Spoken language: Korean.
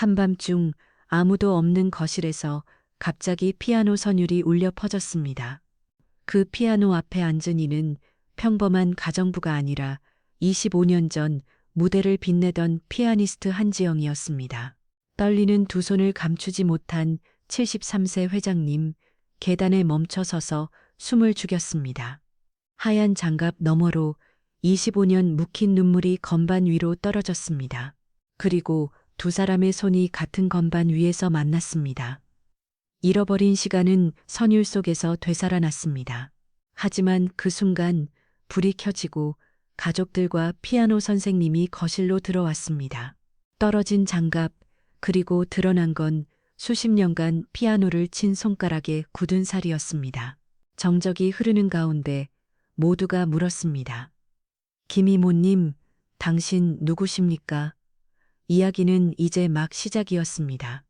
한밤중 아무도 없는 거실에서 갑자기 피아노 선율이 울려 퍼졌습니다. 그 피아노 앞에 앉은 이는 평범한 가정부가 아니라 25년 전 무대를 빛내던 피아니스트 한지영이었습니다. 떨리는 두 손을 감추지 못한 73세 회장님, 계단에 멈춰 서서 숨을 죽였습니다. 하얀 장갑 너머로 25년 묵힌 눈물이 건반 위로 떨어졌습니다. 그리고 두 사람의 손이 같은 건반 위에서 만났습니다. 잃어버린 시간은 선율 속에서 되살아났습니다. 하지만 그 순간 불이 켜지고 가족들과 피아노 선생님이 거실로 들어왔습니다. 떨어진 장갑, 그리고 드러난 건 수십 년간 피아노를 친 손가락에 굳은 살이었습니다. 정적이 흐르는 가운데 모두가 물었습니다. 김이모님, 당신 누구십니까? 이야기는 이제 막 시작이었습니다.